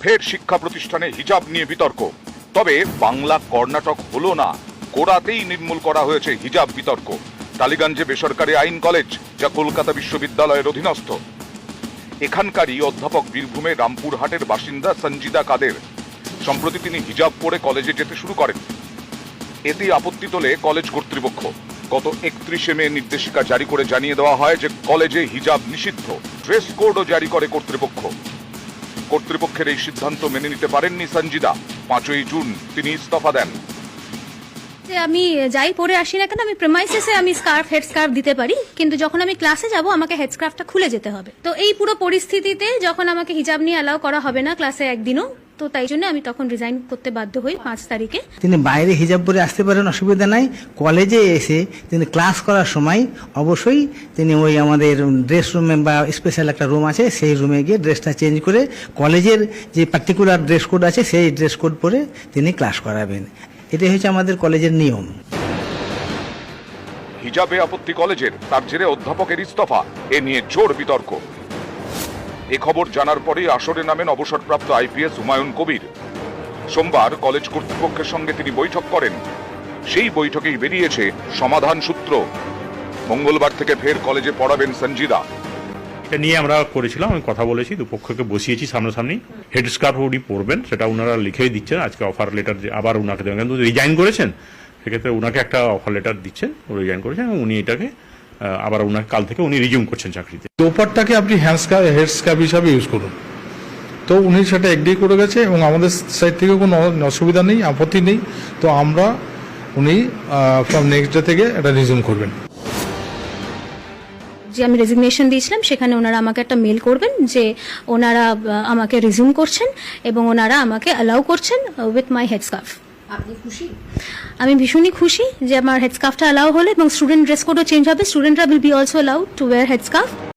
ফের শিক্ষা প্রতিষ্ঠানে হিজাব নিয়ে বিতর্ক। তবে বাংলা কর্ণাটক হলো না গোড়াতেই নির্মূল করা হয়েছে হিজাব বিতর্ক। টালিগঞ্জে বেসরকারি আইন কলেজ, যা কলকাতা বিশ্ববিদ্যালয়ের অধীনস্থ। এখানকারই অধ্যাপক বীরভূমে রামপুরহাটের বাসিন্দা সঞ্জিদা কাদের। সম্প্রতি তিনি হিজাব পরে কলেজে যেতে শুরু করেন। এতে আপত্তি তোলে কলেজ কর্তৃপক্ষ। গত একত্রিশে মে নির্দেশিকা জারি করে জানিয়ে দেওয়া হয় যে কলেজে হিজাব নিষিদ্ধ। ড্রেস কোডও জারি করে কর্তৃপক্ষ। কর্তৃপক্ষের এই সিদ্ধান্ত মেনে নিতে পারেননি সঞ্জিদা। পাঁচই জুন তিনি ইস্তফা দেন। আমি যাই পরে আসি না কেন, আমি প্রেমাইসেসে আমি স্কার্ফ হেড স্কার্ফ দিতে পারি, কিন্তু যখন আমি ক্লাসে যাব, আমাকে হেড স্কার্ফটা খুলে যেতে হবে। তো এই পুরো পরিস্থিতিতে যখন আমাকে হিজাব নিয়ে অ্যালাউ করা হবে না ক্লাসে একদিনও তো তাই জন্য আমি তখন রিজাইন করতে বাধ্য হই পাঁচ তারিখে। তিনি বাইরে হিজাব পরে আসতে পারেন অসুবিধা নাই। কলেজে এসে তিনি ক্লাস করার সময় অবশ্যই তিনি ওই আমাদের ড্রেস রুমে বা স্পেশাল একটা রুম আছে সেই রুমে গিয়ে ড্রেসটা চেঞ্জ করে কলেজের যে পার্টিকুলার ড্রেস কোড আছে সেই ড্রেস কোড পরে তিনি ক্লাস করাবেন। এটাই হচ্ছে আমাদের কলেজের নিয়ম। হিজাবে আপত্তি কলেজের তার জেরে অধ্যাপকের ইস্তফা এ নিয়ে জোর বিতর্ক। এ খবর জানার পরেই আসরে নামেন অবসরপ্রাপ্ত আইপিএস হুমায়ুন কবির। সোমবার কলেজ কর্তৃপক্ষের সঙ্গে তিনি বৈঠক করেন। সেই বৈঠকেই বেরিয়েছে সমাধান সূত্র। মঙ্গলবার থেকে ফের কলেজে পড়াবেন সঞ্জিদা। এটা নিয়ে আমরা করেছিলাম, আমি কথা বলেছি, দুপক্ষকে বসিয়েছি সামনাসামনি। হেড স্কার্ফ উনি পড়বেন, সেটা ওনারা লিখেই দিচ্ছেন, আজকে অফার লেটার আবার ওনাকে দেবেন। কিন্তু রিজাইন করেছেন, সেক্ষেত্রে ওনাকে একটা অফার লেটার দিচ্ছেন রিজাইন করেছেন উনি এটাকে আবার ওনার কাল থেকে উনি রিজিউম করছেন চাকরিতে। দোপারটাকে আপনি হ্যান্ড হেড স্ক্যাব হিসাবে ইউজ করুন। তো উনি সেটা এগ্রি করে গেছে এবং আমাদের সাইড থেকে কোনো অসুবিধা নেই আপত্তি নেই। তো আমরা উনি ফ্রম নেক্সট ডে থেকে এটা রিজিউম করবেন। যে আমি রেজিগনেশন দিয়েছিলাম সেখানে ওনারা আমাকে একটা মেল করবেন যে ওনারা আমাকে রিজিউম করছেন এবং ওনারা আমাকে অ্যালাউ করছেন উইথ মাই হেড স্কার্ফ আমি ভীষণই খুশি যে আমার হেডস্কার্ফটা অ্যালাউ হলো এবং স্টুডেন্ট ড্রেস কোডও চেঞ্জ হবে। স্টুডেন্টরা will be also allowed to wear head scarf